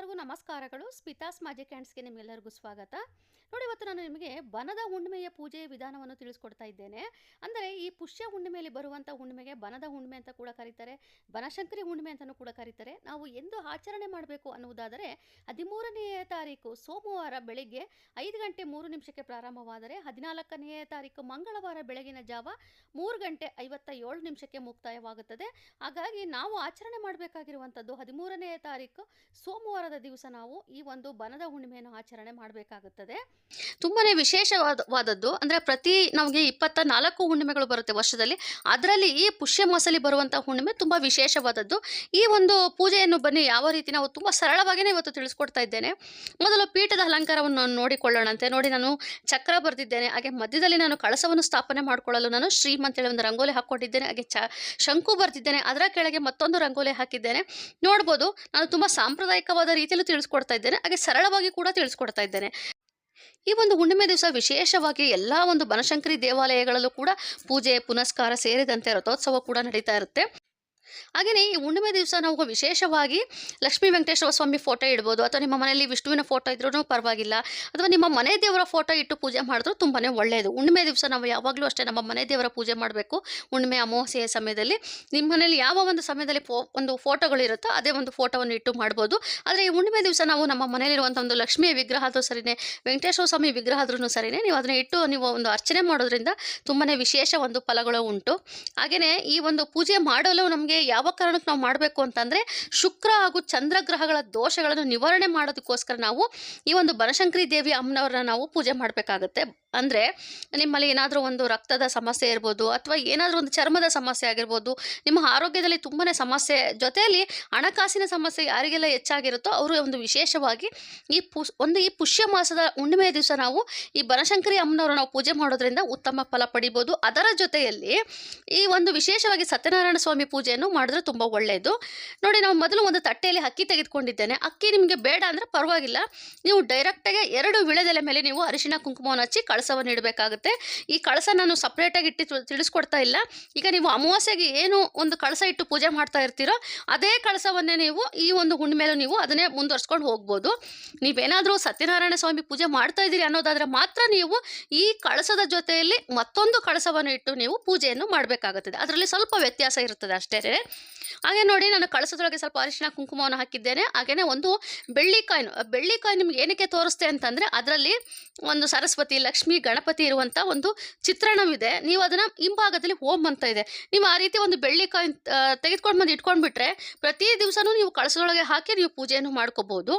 ಎಲ್ಲರಿಗೂ ನಮಸ್ಕಾರಗಳು. ಸ್ಮಿತಾಸ್ ಮ್ಯಾಜಿಕ್ ಹ್ಯಾಂಡ್ಸ್ಗೆ ನಿಮ್ಮೆಲ್ಲರಿಗೂ ಸ್ವಾಗತ. ನೋಡಿ, ಇವತ್ತು ನಾನು ನಿಮಗೆ ಬನದ ಹುಣ್ಣಿಮೆಯ ಪೂಜೆಯ ವಿಧಾನವನ್ನು ತಿಳಿಸ್ಕೊಡ್ತಾ ಇದ್ದೇನೆ. ಅಂದರೆ ಈ ಪುಷ್ಯ ಹುಣ್ಣಿಮೆಯಲ್ಲಿ ಬರುವಂಥ ಹುಣ್ಣಿಮೆಗೆ ಬನದ ಹುಣ್ಣಿಮೆ ಅಂತ ಕೂಡ ಕರೀತಾರೆ, ಬನಶಂಕರಿ ಹುಣ್ಣಿಮೆ ಅಂತಲೂ ಕೂಡ ಕರೀತಾರೆ. ನಾವು ಎಂದು ಆಚರಣೆ ಮಾಡಬೇಕು ಅನ್ನುವುದಾದರೆ, ಹದಿಮೂರನೆಯ ತಾರೀಕು ಸೋಮವಾರ ಬೆಳಿಗ್ಗೆ ಐದು ಗಂಟೆ ಮೂರು ನಿಮಿಷಕ್ಕೆ ಪ್ರಾರಂಭವಾದರೆ, ಹದಿನಾಲ್ಕನೆಯ ತಾರೀಕು ಮಂಗಳವಾರ ಬೆಳಗಿನ ಜಾವ ಮೂರು ಗಂಟೆ ಐವತ್ತ ಏಳು ನಿಮಿಷಕ್ಕೆ ಮುಕ್ತಾಯವಾಗುತ್ತದೆ. ಹಾಗಾಗಿ ನಾವು ಆಚರಣೆ ಮಾಡಬೇಕಾಗಿರುವಂಥದ್ದು ಹದಿಮೂರನೆಯ ತಾರೀಕು ಸೋಮವಾರದ ದಿವಸ ನಾವು ಈ ಒಂದು ಬನದ ಹುಣ್ಣಿಮೆಯನ್ನು ಆಚರಣೆ ಮಾಡಬೇಕಾಗುತ್ತದೆ. ತುಂಬಾನೇ ವಿಶೇಷವಾದದ್ದು ಅಂದರೆ ಪ್ರತಿ ನಮಗೆ ಇಪ್ಪತ್ತ ನಾಲ್ಕು ಹುಣ್ಣಿಮೆಗಳು ಬರುತ್ತೆ ವರ್ಷದಲ್ಲಿ. ಅದರಲ್ಲಿ ಈ ಪುಷ್ಯ ಮಾಸಲಿ ಬರುವಂಥ ಹುಣ್ಣಿಮೆ ತುಂಬ ವಿಶೇಷವಾದದ್ದು. ಈ ಒಂದು ಪೂಜೆಯನ್ನು ಬನ್ನಿ. ಯಾವ ರೀತಿ ನಾವು ತುಂಬ ಸರಳವಾಗಿಯೇ ಇವತ್ತು ತಿಳಿಸ್ಕೊಡ್ತಾ ಇದ್ದೇನೆ. ಮೊದಲು ಪೀಠದ ಅಲಂಕಾರವನ್ನು ನೋಡಿಕೊಳ್ಳೋಣಂತೆ ನೋಡಿ, ನಾನು ಚಕ್ರ ಬರೆದಿದ್ದೇನೆ. ಹಾಗೆ ಮಧ್ಯದಲ್ಲಿ ನಾನು ಕಳಸವನ್ನು ಸ್ಥಾಪನೆ ಮಾಡಿಕೊಳ್ಳಲು ನಾನು ಶ್ರೀಮಂತ ಅಂತೇಳಿ ಒಂದು ರಂಗೋಲಿ ಹಾಕ್ಕೊಂಡಿದ್ದೇನೆ. ಹಾಗೆ ಚ, ಶಂಕು ಬರೆದಿದ್ದೇನೆ. ಅದರ ಕೆಳಗೆ ಮತ್ತೊಂದು ರಂಗೋಲಿ ಹಾಕಿದ್ದೇನೆ. ನೋಡ್ಬೋದು, ನಾನು ತುಂಬ ಸಾಂಪ್ರದಾಯಿಕವಾದ ರೀತಿಯಲ್ಲೂ ತಿಳಿಸ್ಕೊಡ್ತಾ ಇದ್ದೇನೆ. ಹಾಗೆ ಸರಳವಾಗಿ ಕೂಡ ತಿಳಿಸ್ಕೊಡ್ತಾ ಇದ್ದೇನೆ. ಈ ಒಂದು ಹುಣ್ಣಿಮೆ ದಿವಸ ವಿಶೇಷವಾಗಿ ಎಲ್ಲ ಒಂದು ಬನಶಂಕರಿ ದೇವಾಲಯಗಳಲ್ಲೂ ಕೂಡ ಪೂಜೆ, ಪುನಸ್ಕಾರ ಸೇರಿದಂತೆ ರಥೋತ್ಸವ ಕೂಡ ನಡೀತಾ ಇರುತ್ತೆ. ಹಾಗೆಯೇ ಈ ಹುಣ್ಣಿಮೆ ದಿವಸ ನಾವು ವಿಶೇಷವಾಗಿ ಲಕ್ಷ್ಮೀ ವೆಂಕಟೇಶ್ವರ ಸ್ವಾಮಿ ಫೋಟೋ ಇಡ್ಬೋದು. ಅಥವಾ ನಿಮ್ಮ ಮನೆಯಲ್ಲಿ ವಿಷ್ಣುವಿನ ಫೋಟೋ ಇದ್ರೂ ಪರವಾಗಿಲ್ಲ. ಅಥವಾ ನಿಮ್ಮ ಮನೆ ದೇವರ ಫೋಟೋ ಇಟ್ಟು ಪೂಜೆ ಮಾಡಿದ್ರೂ ತುಂಬಾ ಒಳ್ಳೆಯದು ಹುಣ್ಣಿಮೆ ದಿವಸ ನಾವು ಯಾವಾಗಲೂ ಅಷ್ಟೇ ನಮ್ಮ ಮನೆ ದೇವರ ಪೂಜೆ ಮಾಡಬೇಕು. ಹುಣ್ಣಿಮೆ ಅಮಾವಾಸ್ಯೆಯ ಸಮಯದಲ್ಲಿ ನಿಮ್ಮ ಮನೆಯಲ್ಲಿ ಯಾವ ಒಂದು ಸಮಯದಲ್ಲಿ ಫೋ, ಒಂದು ಫೋಟೋಗಳಿರುತ್ತೋ ಅದೇ ಒಂದು ಫೋಟೋವನ್ನು ಇಟ್ಟು ಮಾಡ್ಬೋದು. ಆದರೆ ಈ ಹುಣ್ಣಿಮೆ ದಿವಸ ನಾವು ನಮ್ಮ ಮನೆಯಲ್ಲಿರುವಂಥ ಒಂದು ಲಕ್ಷ್ಮಿಯ ವಿಗ್ರಹ ಸರಿನೇ, ವೆಂಕಟೇಶ್ವರ ಸ್ವಾಮಿ ವಿಗ್ರಹ ಆದ್ರೂ ಸರಿನೇ. ನೀವು ಅದನ್ನು ಇಟ್ಟು ನೀವು ಒಂದು ಅರ್ಚನೆ ಮಾಡೋದ್ರಿಂದ ತುಂಬಾ ವಿಶೇಷ ಒಂದು ಫಲಗಳು ಉಂಟು. ಹಾಗೆಯೇ ಈ ಒಂದು ಪೂಜೆ ಮಾಡಲು ನಮಗೆ ಯಾವ ಕಾರಣಕ್ಕೆ ನಾವು ಮಾಡಬೇಕು ಅಂತಂದರೆ ಶುಕ್ರ ಹಾಗೂ ಚಂದ್ರಗ್ರಹಗಳ ದೋಷಗಳನ್ನು ನಿವಾರಣೆ ಮಾಡೋದಕ್ಕೋಸ್ಕರ ನಾವು ಈ ಒಂದು ಬನಶಂಕರಿ ದೇವಿ ಅಮ್ಮನವ್ರನ್ನ ನಾವು ಪೂಜೆ ಮಾಡಬೇಕಾಗುತ್ತೆ. ಅಂದರೆ ನಿಮ್ಮಲ್ಲಿ ಏನಾದರೂ ಒಂದು ರಕ್ತದ ಸಮಸ್ಯೆ ಇರ್ಬೋದು ಅಥವಾ ಏನಾದರೂ ಒಂದು ಚರ್ಮದ ಸಮಸ್ಯೆ ಆಗಿರ್ಬೋದು, ನಿಮ್ಮ ಆರೋಗ್ಯದಲ್ಲಿ ತುಂಬಾ ಸಮಸ್ಯೆ, ಜೊತೆಯಲ್ಲಿ ಹಣಕಾಸಿನ ಸಮಸ್ಯೆ ಯಾರಿಗೆಲ್ಲ ಹೆಚ್ಚಾಗಿರುತ್ತೋ ಅವರು ಒಂದು ವಿಶೇಷವಾಗಿ ಈ ಪುಷ್, ಒಂದು ಈ ಪುಷ್ಯ ಮಾಸದ ಹುಣ್ಣಿಮೆಯ ದಿವಸ ನಾವು ಈ ಬನಶಂಕರಿ ಅಮ್ಮನವರು ನಾವು ಪೂಜೆ ಮಾಡೋದ್ರಿಂದ ಉತ್ತಮ ಫಲ ಪಡಿಬೋದು. ಅದರ ಜೊತೆಯಲ್ಲಿ ಈ ಒಂದು ವಿಶೇಷವಾಗಿ ಸತ್ಯನಾರಾಯಣ ಸ್ವಾಮಿ ಪೂಜೆಯನ್ನು ಮಾಡಿದ್ರೆ ತುಂಬ ಒಳ್ಳೆಯದು ನೋಡಿ, ನಾವು ಮೊದಲು ಒಂದು ತಟ್ಟೆಯಲ್ಲಿ ಅಕ್ಕಿ ತೆಗೆದುಕೊಂಡಿದ್ದೇನೆ. ಅಕ್ಕಿ ನಿಮಗೆ ಬೇಡ ಅಂದರೆ ಪರವಾಗಿಲ್ಲ. ನೀವು ಡೈರೆಕ್ಟಾಗಿ ಎರಡು ವಿಳೆದೆಲೆ ಮೇಲೆ ನೀವು ಅರಿಶಿನ ಕುಂಕುಮವನ್ನು ಹಚ್ಚಿ ಕಳಸವನ್ನು ಇಡಬೇಕಾಗುತ್ತೆ. ಈ ಕಳಸ ನಾನು ಸಪ್ರೇಟಾಗಿ ಇಟ್ಟು ತಿಳ್- ತಿಳಿಸ್ಕೊಡ್ತಾ ಇಲ್ಲ. ಈಗ ನೀವು ಅಮಾವಾಸ್ಯೆಗೆ ಏನು ಒಂದು ಕಳಸ ಇಟ್ಟು ಪೂಜೆ ಮಾಡ್ತಾ ಇರ್ತೀರೋ, ಅದೇ ಕಳಸವನ್ನೇ ನೀವು ಈ ಒಂದು ಹುಣ್ಣಿಮೆಲೂ ನೀವು ಅದನ್ನೇ ಮುಂದುವರ್ಸ್ಕೊಂಡು ಹೋಗ್ಬೋದು. ನೀವೇನಾದರೂ ಸತ್ಯನಾರಾಯಣ ಸ್ವಾಮಿ ಪೂಜೆ ಮಾಡ್ತಾ ಇದ್ದೀರಿ ಅನ್ನೋದಾದರೆ ಮಾತ್ರ ನೀವು ಈ ಕಳಸದ ಜೊತೆಯಲ್ಲಿ ಮತ್ತೊಂದು ಕಳಸವನ್ನು ಇಟ್ಟು ನೀವು ಪೂಜೆಯನ್ನು ಮಾಡಬೇಕಾಗುತ್ತದೆ. ಅದರಲ್ಲಿ ಸ್ವಲ್ಪ ವ್ಯತ್ಯಾಸ ಇರುತ್ತದೆ ಅಷ್ಟೇ. ಹಾಗೆ ನೋಡಿ, ನಾನು ಕಳಸದೊಳಗೆ ಸ್ವಲ್ಪ ಅರಿಶಿನ ಕುಂಕುಮವನ್ನು ಹಾಕಿದ್ದೇನೆ. ಹಾಗೆಯೇ ಒಂದು ಬೆಳ್ಳಿ ಕಾಯಿನ್ ಬೆಳ್ಳಿ ಕಾಯಿನ್ ನಿಮ್ಗೆ ಏನಕ್ಕೆ ತೋರಿಸ್ತೆ ಅಂತಂದರೆ, ಅದರಲ್ಲಿ ಒಂದು ಸರಸ್ವತಿ, ಲಕ್ಷ್ಮಿ ಗಣಪತಿ ಇರುವಂಥ ಒಂದು ಚಿತ್ರಣವಿದೆ. ನೀವು ಅದನ್ನು ಹಿಂಭಾಗದಲ್ಲಿ ಹೋಮ್ ಅಂತ ಇದೆ. ನೀವು ಆ ರೀತಿ ಒಂದು ಬೆಳ್ಳಿ ಕಾಯಿ ತೆಗೆದುಕೊಂಡು ಬಂದು ಇಟ್ಕೊಂಡ್ಬಿಟ್ರೆ ಪ್ರತಿ ದಿವಸನೂ ನೀವು ಕಳಸದೊಳಗೆ ಹಾಕಿ ನೀವು ಪೂಜೆಯನ್ನು ಮಾಡ್ಕೋಬೋದು.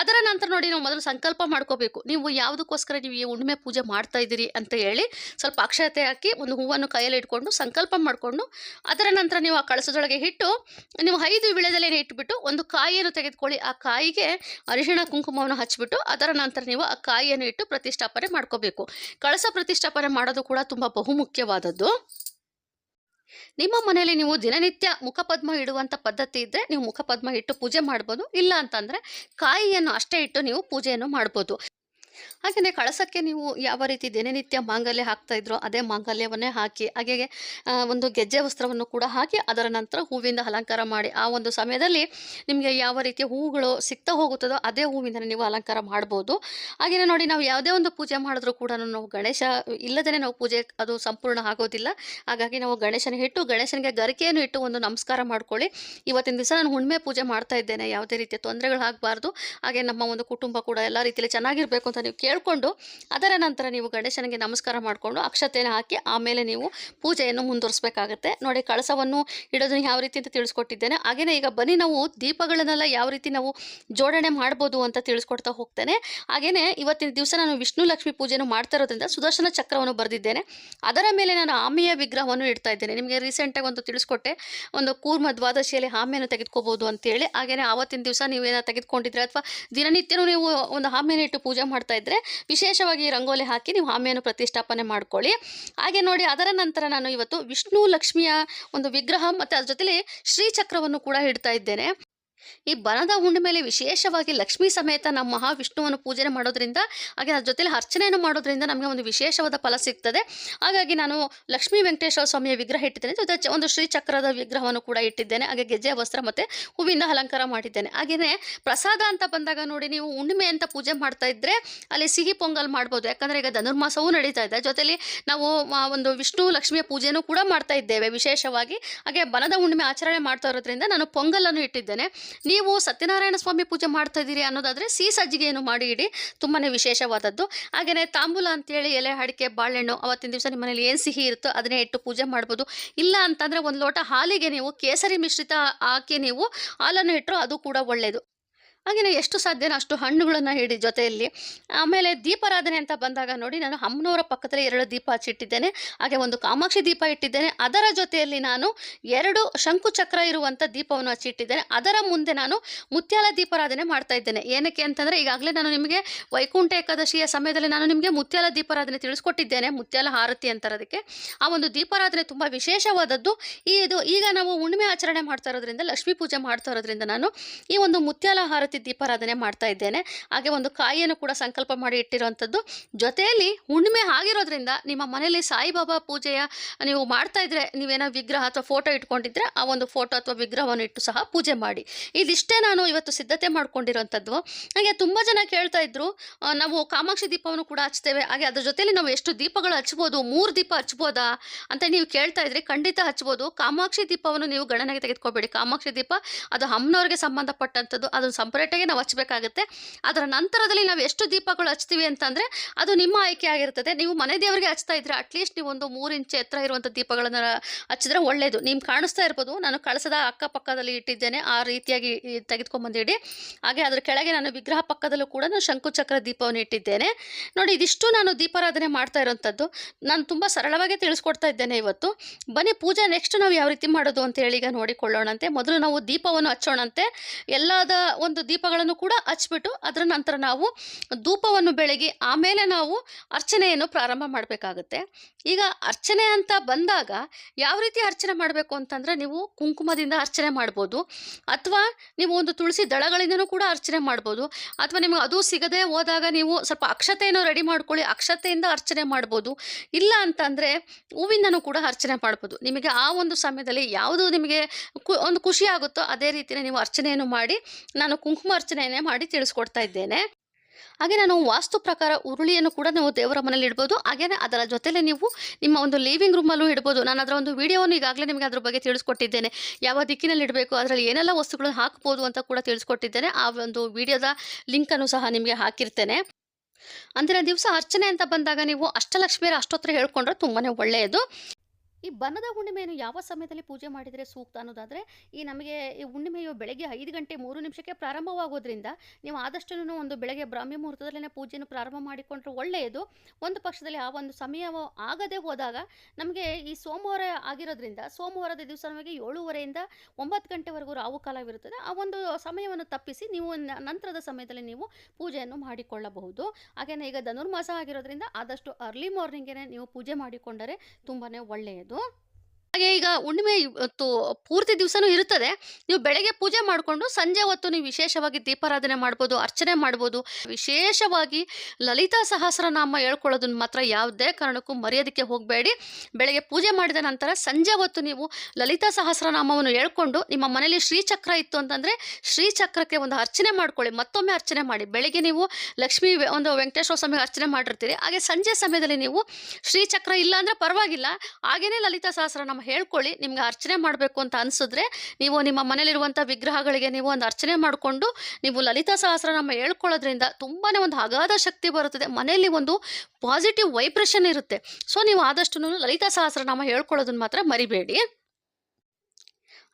ಅದರ ನಂತರ ನೋಡಿ ನಾವು ಮೊದಲು ಸಂಕಲ್ಪ ಮಾಡ್ಕೋಬೇಕು. ನೀವು ಯಾವುದಕ್ಕೋಸ್ಕರ ನೀವು ಈ ಹುಣ್ಣಿಮೆ ಪೂಜೆ ಮಾಡ್ತಾ ಇದ್ದೀರಿ ಅಂತ ಹೇಳಿ ಸ್ವಲ್ಪ ಅಕ್ಷತೆ ಹಾಕಿ ಒಂದು ಹೂವನ್ನು ಕೈಯಲ್ಲಿ ಇಟ್ಕೊಂಡು ಸಂಕಲ್ಪ ಮಾಡಿಕೊಂಡು ಅದರ ನಂತರ ನೀವು ಆ ಕಳಸದೊಳಗೆ ಇಟ್ಟು ನೀವು ಐದು ವಿಳೆದೆಲೆನ ಇಟ್ಬಿಟ್ಟು ಒಂದು ಕಾಯಿಯನ್ನು ತೆಗೆದುಕೊಳ್ಳಿ. ಆ ಕಾಯಿಗೆ ಅರಿಶಿಣ ಕುಂಕುಮವನ್ನು ಹಚ್ಚಿಬಿಟ್ಟು ಅದರ ನಂತರ ನೀವು ಆ ಕಾಯಿಯನ್ನು ಇಟ್ಟು ಪ್ರತಿಷ್ಠಾಪನೆ ಮಾಡ್ಕೋಬೇಕು. ಕಳಸ ಪ್ರತಿಷ್ಠಾಪನೆ ಮಾಡೋದು ಕೂಡ ತುಂಬ ಬಹುಮುಖ್ಯವಾದದ್ದು. ನಿಮ್ಮ ಮನೆಯಲ್ಲಿ ನೀವು ದಿನನಿತ್ಯ ಮುಖಪದ್ಮ ಇಡುವಂಥ ಪದ್ಧತಿ ಇದ್ದರೆ ನೀವು ಮುಖಪದ್ಮ ಇಟ್ಟು ಪೂಜೆ ಮಾಡ್ಬೋದು. ಇಲ್ಲ ಅಂತಂದರೆ ಕಾಯಿಯನ್ನು ಅಷ್ಟೇ ಇಟ್ಟು ನೀವು ಪೂಜೆಯನ್ನು ಮಾಡ್ಬೋದು. ಹಾಗೆಯೇ ಕಳಸಕ್ಕೆ ನೀವು ಯಾವ ರೀತಿ ದಿನನಿತ್ಯ ಮಾಂಗಲ್ಯ ಹಾಕ್ತಾ ಇದ್ರೋ ಅದೇ ಮಾಂಗಲ್ಯವನ್ನೇ ಹಾಕಿ ಹಾಗೆ ಒಂದು ಗೆಜ್ಜೆ ವಸ್ತ್ರವನ್ನು ಕೂಡ ಹಾಕಿ ಅದರ ನಂತರ ಹೂವಿಂದ ಅಲಂಕಾರ ಮಾಡಿ, ಆ ಒಂದು ಸಮಯದಲ್ಲಿ ನಿಮಗೆ ಯಾವ ರೀತಿಯ ಹೂಗಳು ಸಿಗ್ತಾ ಹೋಗುತ್ತದೋ ಅದೇ ಹೂವಿಂದ ನೀವು ಅಲಂಕಾರ ಮಾಡ್ಬೋದು. ಹಾಗೆಯೇ ನೋಡಿ ನಾವು ಯಾವುದೇ ಒಂದು ಪೂಜೆ ಮಾಡಿದ್ರೂ ಕೂಡ ನಾವು ಗಣೇಶ ಇಲ್ಲದೇ ನಾವು ಪೂಜೆ ಅದು ಸಂಪೂರ್ಣ ಆಗೋದಿಲ್ಲ. ಹಾಗಾಗಿ ನಾವು ಗಣೇಶನ ಇಟ್ಟು, ಗಣೇಶನಿಗೆ ಗರಿಕೆಯನ್ನು ಇಟ್ಟು ಒಂದು ನಮಸ್ಕಾರ ಮಾಡ್ಕೊಳ್ಳಿ. ಇವತ್ತಿನ ದಿವಸ ನಾನು ಹುಣ್ಣಿಮೆ ಪೂಜೆ ಮಾಡ್ತಾ ಇದ್ದೇನೆ, ಯಾವುದೇ ರೀತಿಯ ತೊಂದರೆಗಳು ಆಗಬಾರ್ದು. ಹಾಗೆ ನಮ್ಮ ಒಂದು ಕುಟುಂಬ ಕೂಡ ಎಲ್ಲ ರೀತಿಯಲ್ಲಿ ಚೆನ್ನಾಗಿರಬೇಕು ಅಂತ ನೀವು ಕೇಳಿಕೊಂಡು ಅದರ ನಂತರ ನೀವು ಗಣೇಶನಿಗೆ ನಮಸ್ಕಾರ ಮಾಡಿಕೊಂಡು ಅಕ್ಷತೆಯನ್ನು ಹಾಕಿ ಆಮೇಲೆ ನೀವು ಪೂಜೆಯನ್ನು ಮುಂದುವರಿಸಬೇಕಾಗತ್ತೆ. ನೋಡಿ ಕಳಸವನ್ನು ಇಡೋದನ್ನು ಯಾವ ರೀತಿ ಅಂತ ತಿಳಿಸ್ಕೊಟ್ಟಿದ್ದೇನೆ. ಹಾಗೆಯೇ ಈಗ ಬನ್ನಿ ನಾವು ದೀಪಗಳನ್ನೆಲ್ಲ ಯಾವ ರೀತಿ ನಾವು ಜೋಡಣೆ ಮಾಡ್ಬೋದು ಅಂತ ತಿಳಿಸ್ಕೊಡ್ತಾ ಹೋಗ್ತೇನೆ. ಹಾಗೆಯೇ ಇವತ್ತಿನ ದಿವಸ ನಾನು ವಿಷ್ಣು ಲಕ್ಷ್ಮಿ ಪೂಜೆಯನ್ನು ಮಾಡ್ತಾ ಇರೋದ್ರಿಂದ ಸುದರ್ಶನ ಚಕ್ರವನ್ನು ಬರೆದಿದ್ದೇನೆ. ಅದರ ಮೇಲೆ ನಾನು ಆಮೆಯ ವಿಗ್ರಹವನ್ನು ಇಡ್ತಾ ಇದ್ದೇನೆ. ನಿಮಗೆ ರೀಸೆಂಟಾಗಿ ಒಂದು ತಿಳಿಸ್ಕೊಟ್ಟೆ. ಒಂದು ಕೂರ್ಮ ದ್ವಾದಶಿಯಲ್ಲಿ ಆಮೆಯನ್ನು ತೆಗೆದುಕೋಬೋದು ಅಂತೇಳಿ. ಹಾಗೆಯೇ ಆವತ್ತಿನ ದಿವಸ ನೀವೇನೋ ತೆಗೆದುಕೊಂಡಿದ್ರೆ ಅಥವಾ ದಿನನಿತ್ಯನೂ ನೀವು ಒಂದು ಆಮೆಯನ್ನು ಇಟ್ಟು ಪೂಜೆ ಮಾಡ್ತಾ ಇದ್ದರೆ ವಿಶೇಷವಾಗಿ ರಂಗೋಲಿ ಹಾಕಿ ನೀವು ಆಮೆಯನ್ನು ಪ್ರತಿಷ್ಠಾಪನೆ ಮಾಡ್ಕೊಳ್ಳಿ. ಹಾಗೆ ನೋಡಿ ಅದರ ನಂತರ ನಾನು ಇವತ್ತು ವಿಷ್ಣು ಲಕ್ಷ್ಮಿಯ ಒಂದು ವಿಗ್ರಹ ಮತ್ತು ಅದ್ರ ಜೊತೆಲಿ ಶ್ರೀಚಕ್ರವನ್ನು ಕೂಡ ಇಡ್ತಾ ಇದ್ದೇನೆ. ಈ ಬನದ ಹುಣ್ಣಿಮೆಯಲ್ಲಿ ವಿಶೇಷವಾಗಿ ಲಕ್ಷ್ಮೀ ಸಮೇತ ನಮ್ಮ ಮಹಾವಿಷ್ಣುವನ್ನು ಪೂಜೆ ಮಾಡೋದ್ರಿಂದ, ಹಾಗೆ ಅದ್ರ ಜೊತೆಲಿ ಅರ್ಚನೆಯನ್ನು ಮಾಡೋದ್ರಿಂದ ನಮಗೆ ಒಂದು ವಿಶೇಷವಾದ ಫಲ ಸಿಗ್ತದೆ. ಹಾಗಾಗಿ ನಾನು ಲಕ್ಷ್ಮೀ ವೆಂಕಟೇಶ್ವರ ಸ್ವಾಮಿಯ ವಿಗ್ರಹ ಇಟ್ಟಿದ್ದೇನೆ. ಜೊತೆ ಒಂದು ಶ್ರೀಚಕ್ರದ ವಿಗ್ರಹವನ್ನು ಕೂಡ ಇಟ್ಟಿದ್ದೇನೆ. ಹಾಗೆ ಗೆಜ್ಜೆ ವಸ್ತ್ರ ಮತ್ತು ಹೂವಿಂದ ಅಲಂಕಾರ ಮಾಡಿದ್ದೇನೆ. ಹಾಗೆಯೇ ಪ್ರಸಾದ ಅಂತ ಬಂದಾಗ ನೋಡಿ ನೀವು ಹುಣ್ಣಿಮೆ ಅಂತ ಪೂಜೆ ಮಾಡ್ತಾ ಇದ್ದರೆ ಅಲ್ಲಿ ಸಿಹಿ ಪೊಂಗಲ್ ಮಾಡ್ಬೋದು. ಯಾಕಂದರೆ ಈಗ ಧನುರ್ಮಾಸವೂ ನಡೀತಾ ಇದೆ. ಜೊತೆಲಿ ನಾವು ಒಂದು ವಿಷ್ಣು ಲಕ್ಷ್ಮಿಯ ಪೂಜೆನೂ ಕೂಡ ಮಾಡ್ತಾ ಇದ್ದೇವೆ ವಿಶೇಷವಾಗಿ. ಹಾಗೆ ಬನದ ಹುಣ್ಣಿಮೆ ಆಚರಣೆ ಮಾಡ್ತಾ ಇರೋದ್ರಿಂದ ನಾನು ಪೊಂಗಲನ್ನು ಇಟ್ಟಿದ್ದೇನೆ. ನೀವು ಸತ್ಯನಾರಾಯಣ ಸ್ವಾಮಿ ಪೂಜೆ ಮಾಡ್ತಾ ಇದ್ದೀರಿ ಅನ್ನೋದಾದರೆ ಸಿಹಿ ಸಜ್ಜಿಗೆಯನ್ನು ಮಾಡಿ ಇಡಿ. ತುಂಬಾ ವಿಶೇಷವಾದದ್ದು. ಹಾಗೆಯೇ ತಾಂಬೂಲ ಅಂತೇಳಿ ಎಲೆ, ಅಡಿಕೆ, ಬಾಳೆಹಣ್ಣು ಅವತ್ತಿನ ದಿವಸ ನಿಮ್ಮ ಮನೇಲಿ ಏನು ಸಿಹಿ ಇರುತ್ತೋ ಅದನ್ನೇ ಇಟ್ಟು ಪೂಜೆ ಮಾಡ್ಬೋದು. ಇಲ್ಲ ಅಂತಂದರೆ ಒಂದು ಲೋಟ ಹಾಲಿಗೆ ನೀವು ಕೇಸರಿ ಮಿಶ್ರಿತ ಹಾಕಿ ನೀವು ಹಾಲನ್ನು ಇಟ್ಟರು ಅದು ಕೂಡ ಒಳ್ಳೆಯದು ಹಾಗೆಯೇ ಎಷ್ಟು ಸಾಧ್ಯನೋ ಅಷ್ಟು ಹಣ್ಣುಗಳನ್ನು ಹಿಡಿ ಜೊತೆಯಲ್ಲಿ. ಆಮೇಲೆ ದೀಪಾರಾಧನೆ ಅಂತ ಬಂದಾಗ ನೋಡಿ ನಾನು ಅಮ್ಮನವರ ಪಕ್ಕದಲ್ಲಿ ಎರಡು ದೀಪ ಹಚ್ಚಿಟ್ಟಿದ್ದೇನೆ. ಹಾಗೆ ಒಂದು ಕಾಮಾಕ್ಷಿ ದೀಪ ಇಟ್ಟಿದ್ದೇನೆ. ಅದರ ಜೊತೆಯಲ್ಲಿ ನಾನು ಎರಡು ಶಂಕುಚಕ್ರ ಇರುವಂಥ ದೀಪವನ್ನು ಹಚ್ಚಿಟ್ಟಿದ್ದೇನೆ. ಅದರ ಮುಂದೆ ನಾನು ಮುತ್ಯಾಲ ದೀಪಾರಾಧನೆ ಮಾಡ್ತಾ ಇದ್ದೇನೆ. ಏನಕ್ಕೆ ಅಂತಂದರೆ ಈಗಾಗಲೇ ನಾನು ನಿಮಗೆ ವೈಕುಂಠ ಏಕಾದಶಿಯ ಸಮಯದಲ್ಲಿ ನಾನು ನಿಮಗೆ ಮುತ್ಯಾಲ ದೀಪಾರಾಧನೆ ತಿಳಿಸ್ಕೊಟ್ಟಿದ್ದೇನೆ. ಮುತ್ಯಾಲ ಆರತಿ ಅಂತಾರೆ ಅದಕ್ಕೆ ಆ ಒಂದು ದೀಪಾರಾಧನೆ ತುಂಬ ವಿಶೇಷವಾದದ್ದು. ಈ ಇದು ಈಗ ನಾವು ಹುಣ್ಣಿಮೆ ಆಚರಣೆ ಮಾಡ್ತಾ ಇರೋದ್ರಿಂದ, ಲಕ್ಷ್ಮೀ ಪೂಜೆ ಮಾಡ್ತಾ ಇರೋದ್ರಿಂದ ನಾನು ಈ ಒಂದು ಮುತ್ಯಾಲ ಹಾರತಿ ದೀಪಾರಾಧನೆ ಮಾಡ್ತಾ ಇದ್ದೇನೆ. ಹಾಗೆ ಒಂದು ಕಾಯಿಯನ್ನು ಕೂಡ ಸಂಕಲ್ಪ ಮಾಡಿ ಇಟ್ಟಿರುವಂಥದ್ದು. ಜೊತೆಯಲ್ಲಿ ಹುಣ್ಣಿಮೆ ಆಗಿರೋದ್ರಿಂದ ನಿಮ್ಮ ಮನೆಯಲ್ಲಿ ಸಾಯಿಬಾಬಾ ಪೂಜೆಯ ನೀವು ಮಾಡ್ತಾ ಇದ್ರೆ ನೀವೇನೋ ವಿಗ್ರಹ ಅಥವಾ ಫೋಟೋ ಇಟ್ಕೊಂಡಿದ್ರೆ ಆ ಒಂದು ಫೋಟೋ ಅಥವಾ ವಿಗ್ರಹವನ್ನು ಇಟ್ಟು ಸಹ ಪೂಜೆ ಮಾಡಿ. ಇದಿಷ್ಟೇ ನಾನು ಇವತ್ತು ಸಿದ್ಧತೆ ಮಾಡ್ಕೊಂಡಿರುವಂಥದ್ದು. ಹಾಗೆ ತುಂಬ ಜನ ಕೇಳ್ತಾ ಇದ್ರು ನಾವು ಕಾಮಾಕ್ಷಿ ದೀಪವನ್ನು ಕೂಡ ಹಚ್ತೇವೆ. ಹಾಗೆ ಅದ್ರ ಜೊತೆಯಲ್ಲಿ ನಾವು ಎಷ್ಟು ದೀಪಗಳು ಹಚ್ಬೋದು, ಮೂರು ದೀಪ ಹಚ್ಬೋದಾ ಅಂತ ನೀವು ಕೇಳ್ತಾ ಇದ್ರೆ ಖಂಡಿತ ಹಚ್ಬೋದು. ಕಾಮಾಕ್ಷಿ ದೀಪವನ್ನು ನೀವು ಗಣನೆಗೆ ತೆಗೆದುಕೋಬೇಡಿ. ಕಾಮಾಕ್ಷಿ ದೀಪ ಅದು ಅಮ್ಮನವ್ರಿಗೆ ಸಂಬಂಧಪಟ್ಟಂಥದ್ದು. ಅದನ್ನು ಸಪರೇಟಾಗಿ ನಾವು ಹಚ್ಚಬೇಕಾಗುತ್ತೆ ಅದರ ನಂತರದಲ್ಲಿ ನಾವು ಎಷ್ಟು ದೀಪಗಳು ಹಚ್ತೀವಿ ಅಂತಂದರೆ ಅದು ನಿಮ್ಮ ಆಯ್ಕೆ ಆಗಿರ್ತದೆ. ನೀವು ಮನೆ ದೇವರಿಗೆ ಹಚ್ತಾ ಇದ್ರೆ ಅಟ್ಲೀಸ್ಟ್ ನೀವು ಒಂದು ಮೂರು ಇಂಚು ಎತ್ತರ ಇರುವಂಥ ದೀಪಗಳನ್ನು ಹಚ್ಚಿದ್ರೆ ಒಳ್ಳೆಯದು ನಿಮ್ಗೆ ಕಾಣಿಸ್ತಾ ಇರ್ಬೋದು. ನಾನು ಕಳಸದ ಅಕ್ಕಪಕ್ಕದಲ್ಲಿ ಇಟ್ಟಿದ್ದೇನೆ. ಆ ರೀತಿಯಾಗಿ ತೆಗೆದುಕೊಂಬಂದಿಡಿ ಹಾಗೆ ಅದರ ಕೆಳಗೆ ನಾನು ವಿಗ್ರಹ ಪಕ್ಕದಲ್ಲೂ ಕೂಡ ನಾನು ಶಂಕುಚಕ್ರ ದೀಪವನ್ನು ಇಟ್ಟಿದ್ದೇನೆ. ನೋಡಿ, ಇದಿಷ್ಟು ನಾನು ದೀಪಾರಾಧನೆ ಮಾಡ್ತಾ ಇರೋಂಥದ್ದು ನಾನು ತುಂಬ ಸರಳವಾಗಿ ತಿಳಿಸ್ಕೊಡ್ತಾ ಇದ್ದೇನೆ ಇವತ್ತು. ಬನ್ನಿ, ಪೂಜೆ ನೆಕ್ಸ್ಟ್ ನಾವು ಯಾವ ರೀತಿ ಮಾಡೋದು ಅಂತ ಹೇಳಿ ಈಗ ನೋಡಿಕೊಳ್ಳೋಣಂತೆ. ಮೊದಲು ನಾವು ದೀಪವನ್ನು ಹಚ್ಚೋಣಂತೆ. ಎಲ್ಲದ ಒಂದು ದೀಪಗಳನ್ನು ಕೂಡ ಹಚ್ಬಿಟ್ಟು ಅದರ ನಂತರ ನಾವು ಧೂಪವನ್ನು ಬೆಳಗಿ ಆಮೇಲೆ ನಾವು ಅರ್ಚನೆಯನ್ನು ಪ್ರಾರಂಭ ಮಾಡಬೇಕಾಗುತ್ತೆ. ಈಗ ಅರ್ಚನೆ ಅಂತ ಬಂದಾಗ ಯಾವ ರೀತಿ ಅರ್ಚನೆ ಮಾಡಬೇಕು ಅಂತಂದರೆ ನೀವು ಕುಂಕುಮದಿಂದ ಅರ್ಚನೆ ಮಾಡ್ಬೋದು, ಅಥವಾ ನೀವು ಒಂದು ತುಳಸಿ ದಳಗಳಿಂದನೂ ಕೂಡ ಅರ್ಚನೆ ಮಾಡ್ಬೋದು, ಅಥವಾ ನಿಮಗೆ ಅದು ಸಿಗದೆ ಹೋದಾಗ ನೀವು ಸ್ವಲ್ಪ ಅಕ್ಷತೆಯನ್ನು ರೆಡಿ ಮಾಡ್ಕೊಳ್ಳಿ, ಅಕ್ಷತೆಯಿಂದ ಅರ್ಚನೆ ಮಾಡ್ಬೋದು, ಇಲ್ಲ ಅಂತಂದರೆ ಹೂವಿಂದನೂ ಕೂಡ ಅರ್ಚನೆ ಮಾಡ್ಬೋದು. ನಿಮಗೆ ಆ ಒಂದು ಸಮಯದಲ್ಲಿ ಯಾವುದು ನಿಮಗೆ ಒಂದು ಖುಷಿ ಆಗುತ್ತೋ ಅದೇ ರೀತಿಯೇ ನೀವು ಅರ್ಚನೆಯನ್ನು ಮಾಡಿ ನಾನು ಕುಂಕುಮ ಅರ್ಚನೆಯನ್ನೇ ಮಾಡಿ ತಿಳಿಸ್ಕೊಡ್ತಾ ಇದ್ದೇನೆ. ಹಾಗೆ ನಾನು ವಾಸ್ತು ಪ್ರಕಾರ ಉರುಳಿಯನ್ನು ಕೂಡ ನೀವು ದೇವರ ಮನೇಲಿ ಇಡ್ಬೋದು. ಹಾಗೆಯೇ ಅದರ ಜೊತೆಲೆ ನೀವು ನಿಮ್ಮ ಒಂದು ಲಿವಿಂಗ್ ರೂಮಲ್ಲೂ ಇಡ್ಬೋದು. ನಾನು ಅದರ ಒಂದು ವಿಡಿಯೋವನ್ನು ಈಗಾಗಲೇ ನಿಮಗೆ ಅದ್ರ ಬಗ್ಗೆ ತಿಳಿಸ್ಕೊಟ್ಟಿದ್ದೇನೆ. ಯಾವ ದಿಕ್ಕಿನಲ್ಲಿ ಇಡಬೇಕು, ಅದರಲ್ಲಿ ಏನೆಲ್ಲ ವಸ್ತುಗಳನ್ನು ಹಾಕ್ಬೋದು ಅಂತ ಕೂಡ ತಿಳಿಸ್ಕೊಟ್ಟಿದ್ದೇನೆ. ಆ ಒಂದು ವಿಡಿಯೋದ ಲಿಂಕನ್ನು ಸಹ ನಿಮಗೆ ಹಾಕಿರ್ತೇನೆ. ಅಂದಿನ ದಿವಸ ಅರ್ಚನೆ ಅಂತ ಬಂದಾಗ ನೀವು ಅಷ್ಟಲಕ್ಷ್ಮಿಯರ ಅಷ್ಟೋತ್ರ ಹೇಳ್ಕೊಂಡ್ರೆ ತುಂಬಾ ಒಳ್ಳೆಯದು. ಈ ಬನದ ಹುಣ್ಣಿಮೆಯನ್ನು ಯಾವ ಸಮಯದಲ್ಲಿ ಪೂಜೆ ಮಾಡಿದರೆ ಸೂಕ್ತ ಅನ್ನೋದಾದರೆ, ಈ ನಮಗೆ ಈ ಹುಣ್ಣಿಮೆಯು ಬೆಳಗ್ಗೆ ಐದು ಗಂಟೆ ಮೂರು ನಿಮಿಷಕ್ಕೆ ಪ್ರಾರಂಭವಾಗೋದ್ರಿಂದ ನೀವು ಆದಷ್ಟು ಒಂದು ಬೆಳಗ್ಗೆ ಬ್ರಾಹ್ಮಿ ಮುಹೂರ್ತದಲ್ಲೇ ಪೂಜೆಯನ್ನು ಪ್ರಾರಂಭ ಮಾಡಿಕೊಂಡ್ರೆ ಒಳ್ಳೆಯದು. ಒಂದು ಪಕ್ಷದಲ್ಲಿ ಆ ಒಂದು ಸಮಯ ಆಗದೆ ಹೋದಾಗ ನಮಗೆ ಈ ಸೋಮವಾರ ಆಗಿರೋದ್ರಿಂದ, ಸೋಮವಾರದ ದಿವಸ ನಮಗೆ ಏಳುವರೆಯಿಂದ ಒಂಬತ್ತು ಗಂಟೆವರೆಗೂ ರಾವು ಕಾಲವಿರುತ್ತದೆ. ಆ ಒಂದು ಸಮಯವನ್ನು ತಪ್ಪಿಸಿ ನೀವು ನಂತರದ ಸಮಯದಲ್ಲಿ ನೀವು ಪೂಜೆಯನ್ನು ಮಾಡಿಕೊಳ್ಳಬಹುದು. ಹಾಗೆಯೇ ಈಗ ಧನುರ್ಮಾಸ ಆಗಿರೋದ್ರಿಂದ ಆದಷ್ಟು ಅರ್ಲಿ ಮಾರ್ನಿಂಗೇ ನೀವು ಪೂಜೆ ಮಾಡಿಕೊಂಡರೆ ತುಂಬಾ ಒಳ್ಳೆಯದು. до ಹಾಗೆ ಈಗ ಹುಣ್ಣಿಮೆ ಇವತ್ತು ಪೂರ್ತಿ ದಿವಸನೂ ಇರುತ್ತದೆ. ನೀವು ಬೆಳಗ್ಗೆ ಪೂಜೆ ಮಾಡಿಕೊಂಡು ಸಂಜೆ ಹೊತ್ತು ನೀವು ವಿಶೇಷವಾಗಿ ದೀಪಾರಾಧನೆ ಮಾಡ್ಬೋದು, ಅರ್ಚನೆ ಮಾಡ್ಬೋದು. ವಿಶೇಷವಾಗಿ ಲಲಿತಾ ಸಹಸ್ರನಾಮ ಹೇಳ್ಕೊಳ್ಳೋದನ್ನ ಮಾತ್ರ ಯಾವುದೇ ಕಾರಣಕ್ಕೂ ಮರ್ಯಾದಕ್ಕೆ ಹೋಗಬೇಡಿ. ಬೆಳಗ್ಗೆ ಪೂಜೆ ಮಾಡಿದ ನಂತರ ಸಂಜೆ ಹೊತ್ತು ನೀವು ಲಲಿತಾ ಸಹಸ್ರನಾಮವನ್ನು ಹೇಳ್ಕೊಂಡು ನಿಮ್ಮ ಮನೆಯಲ್ಲಿ ಶ್ರೀಚಕ್ರ ಇತ್ತು ಅಂತಂದರೆ ಶ್ರೀಚಕ್ರಕ್ಕೆ ಒಂದು ಅರ್ಚನೆ ಮಾಡ್ಕೊಳ್ಳಿ. ಮತ್ತೊಮ್ಮೆ ಅರ್ಚನೆ ಮಾಡಿ. ಬೆಳಗ್ಗೆ ನೀವು ಲಕ್ಷ್ಮಿ ಒಂದು ವೆಂಕಟೇಶ್ವರ ಸ್ವಾಮಿಗೆ ಅರ್ಚನೆ ಮಾಡಿರ್ತೀರಿ. ಹಾಗೆ ಸಂಜೆ ಸಮಯದಲ್ಲಿ ನೀವು ಶ್ರೀಚಕ್ರ ಇಲ್ಲ ಅಂದರೆ ಪರವಾಗಿಲ್ಲ. ಹಾಗೇನೇ ಲಲಿತಾ ಸಹಸ್ರನಾಮ ಹೇಳ್ಕೊಳ್ಳಿ, ನಿಮ್ಗೆ ಅರ್ಚನೆ ಮಾಡಬೇಕು ಅಂತ ಅನಿಸಿದ್ರೆ ನೀವು ನಿಮ್ಮ ಮನೇಲಿರುವಂಥ ವಿಗ್ರಹಗಳಿಗೆ ನೀವು ಒಂದು ಅರ್ಚನೆ ಮಾಡಿಕೊಂಡು, ನೀವು ಲಲಿತಾ ಸಹಸ್ರನಾಮ ಹೇಳ್ಕೊಳ್ಳೋದ್ರಿಂದ ತುಂಬಾ ಒಂದು ಅಗಾಧ ಶಕ್ತಿ ಬರುತ್ತದೆ. ಮನೆಯಲ್ಲಿ ಒಂದು ಪಾಸಿಟಿವ್ ವೈಬ್ರೇಷನ್ ಇರುತ್ತೆ. ಸೊ ನೀವು ಆದಷ್ಟು ಲಲಿತಾ ಸಹಸ್ರನಾಮ ಹೇಳ್ಕೊಳ್ಳೋದನ್ನು ಮಾತ್ರ ಮರಿಬೇಡಿ.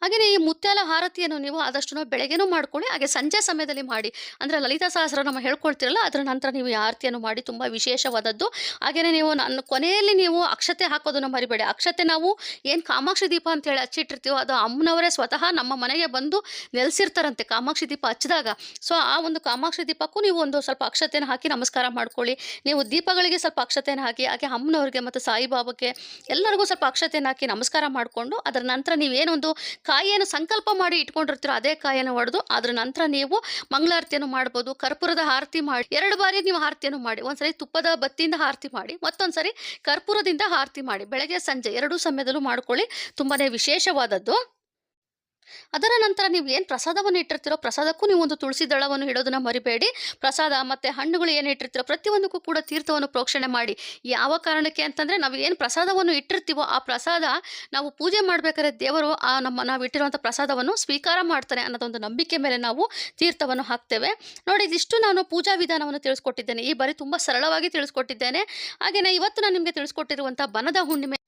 ಹಾಗೆಯೇ ಈ ಮುತ್ಯಾಲ ಹಾರತಿಯನ್ನು ನೀವು ಆದಷ್ಟು ಬೆಳಗ್ಗೆನೂ ಮಾಡ್ಕೊಳ್ಳಿ, ಹಾಗೆ ಸಂಜೆ ಸಮಯದಲ್ಲಿ ಮಾಡಿ. ಅಂದರೆ ಲಲಿತಾ ಸಹಸ್ರನಾಮ ಹೇಳ್ಕೊಳ್ತಿರಲ್ಲ, ಅದರ ನಂತರ ನೀವು ಈ ಆರತಿಯನ್ನು ಮಾಡಿ, ತುಂಬ ವಿಶೇಷವಾದದ್ದು. ಹಾಗೆಯೇ ನೀವು ನನ್ನ ಕೊನೆಯಲ್ಲಿ ನೀವು ಅಕ್ಷತೆ ಹಾಕೋದನ್ನು ಮರಿಬೇಡಿ. ಅಕ್ಷತೆ ನಾವು ಏನು ಕಾಮಾಕ್ಷಿ ದೀಪ ಅಂತೇಳಿ ಹಚ್ಚಿಟ್ಟಿರ್ತೀವೋ, ಅದು ಅಮ್ಮನವರೇ ಸ್ವತಃ ನಮ್ಮ ಮನೆಗೆ ಬಂದು ನೆಲೆಸಿರ್ತಾರಂತೆ ಕಾಮಾಕ್ಷಿ ದೀಪ ಹಚ್ಚಿದಾಗ. ಸೊ, ಆ ಒಂದು ಕಾಮಾಕ್ಷಿ ದೀಪಕ್ಕೂ ನೀವು ಒಂದು ಸ್ವಲ್ಪ ಅಕ್ಷತೆಯನ್ನು ಹಾಕಿ ನಮಸ್ಕಾರ ಮಾಡ್ಕೊಳ್ಳಿ. ನೀವು ದೀಪಗಳಿಗೆ ಸ್ವಲ್ಪ ಅಕ್ಷತೆಯನ್ನು ಹಾಕಿ, ಹಾಗೆ ಅಮ್ಮನವ್ರಿಗೆ ಮತ್ತು ಸಾಯಿಬಾಬಾಕ್ಕೆ ಎಲ್ಲರಿಗೂ ಸ್ವಲ್ಪ ಅಕ್ಷತೆಯನ್ನು ಹಾಕಿ ನಮಸ್ಕಾರ ಮಾಡಿಕೊಂಡು, ಅದರ ನಂತರ ನೀವೇನೊಂದು ಕಾಯಿಯನ್ನು ಸಂಕಲ್ಪ ಮಾಡಿ ಇಟ್ಕೊಂಡಿರ್ತೀರೋ ಅದೇ ಕಾಯಿಯನ್ನು ಹೊಡೆದು ಅದರ ನಂತರ ನೀವು ಮಂಗಳಾರತಿಯನ್ನು ಮಾಡ್ಬೋದು, ಕರ್ಪೂರದ ಆರತಿ ಮಾಡಿ, ಎರಡು ಬಾರಿ ನೀವು ಆರತಿಯನ್ನು ಮಾಡಿ, ಒಂದ್ಸರಿ ತುಪ್ಪದ ಬತ್ತಿಯಿಂದ ಆರತಿ ಮಾಡಿ, ಮತ್ತೊಂದ್ಸರಿ ಕರ್ಪೂರದಿಂದ ಆರತಿ ಮಾಡಿ, ಬೆಳಗ್ಗೆ ಸಂಜೆ ಎರಡೂ ಸಮಯದಲ್ಲೂ ಮಾಡ್ಕೊಳ್ಳಿ ತುಂಬಾ ವಿಶೇಷವಾದದ್ದು. ಅದರ ನಂತರ ನೀವು ಏನು ಪ್ರಸಾದವನ್ನು ಇಟ್ಟಿರ್ತೀರೋ ಪ್ರಸಾದಕ್ಕೂ ನೀವು ಒಂದು ತುಳಸಿ ದಳವನ್ನು ಇಡೋದನ್ನು ಮರಿಬೇಡಿ. ಪ್ರಸಾದ ಮತ್ತು ಹಣ್ಣುಗಳು ಏನು ಇಟ್ಟಿರ್ತೀರೋ ಪ್ರತಿಯೊಂದಕ್ಕೂ ಕೂಡ ತೀರ್ಥವನ್ನು ಪ್ರೋಕ್ಷಣೆ ಮಾಡಿ. ಯಾವ ಕಾರಣಕ್ಕೆ ಅಂತಂದರೆ ನಾವು ಏನು ಪ್ರಸಾದವನ್ನು ಇಟ್ಟಿರ್ತೀವೋ ಆ ಪ್ರಸಾದ ನಾವು ಪೂಜೆ ಮಾಡಬೇಕಾದ್ರೆ ದೇವರು ಆ ನಮ್ಮ ನಾವು ಇಟ್ಟಿರುವಂಥ ಪ್ರಸಾದವನ್ನು ಸ್ವೀಕಾರ ಮಾಡ್ತಾನೆ ಅನ್ನೋದೊಂದು ನಂಬಿಕೆ ಮೇಲೆ ನಾವು ತೀರ್ಥವನ್ನು ಹಾಕ್ತೇವೆ. ನೋಡಿ, ಇದಿಷ್ಟು ನಾನು ಪೂಜಾ ವಿಧಾನವನ್ನು ತಿಳಿಸ್ಕೊಟ್ಟಿದ್ದೇನೆ. ಈ ಬಾರಿ ತುಂಬ ಸರಳವಾಗಿ ತಿಳಿಸ್ಕೊಟ್ಟಿದ್ದೇನೆ. ಹಾಗೆಯೇ ಇವತ್ತು ನಾನು ನಿಮಗೆ ತಿಳಿಸ್ಕೊಟ್ಟಿರುವಂಥ ಬನದ ಹುಣ್ಣಿಮೆ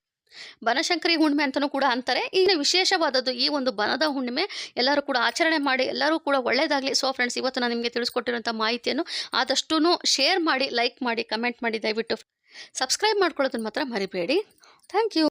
ಬನಶಂಕರಿ ಹುಣ್ಣಿಮೆ ಅಂತಲೂ ಕೂಡ ಅಂತಾರೆ. ಈಗ ವಿಶೇಷವಾದದ್ದು ಈ ಒಂದು ಬನದ ಹುಣ್ಣಿಮೆ ಎಲ್ಲರೂ ಕೂಡ ಆಚರಣೆ ಮಾಡಿ, ಎಲ್ಲರೂ ಕೂಡ ಒಳ್ಳೆಯದಾಗಲಿ ಸೊ ಫ್ರೆಂಡ್ಸ್ ಇವತ್ತು ನಾನು ನಿಮಗೆ ತಿಳಿಸ್ಕೊಟ್ಟಿರುವಂಥ ಮಾಹಿತಿಯನ್ನು ಆದಷ್ಟು ಶೇರ್ ಮಾಡಿ ಲೈಕ್ ಮಾಡಿ ಕಮೆಂಟ್ ಮಾಡಿ ದಯವಿಟ್ಟು ಸಬ್ಸ್ಕ್ರೈಬ್ ಮಾಡ್ಕೊಳ್ಳೋದನ್ನು ಮಾತ್ರ ಮರಿಬೇಡಿ. Thank you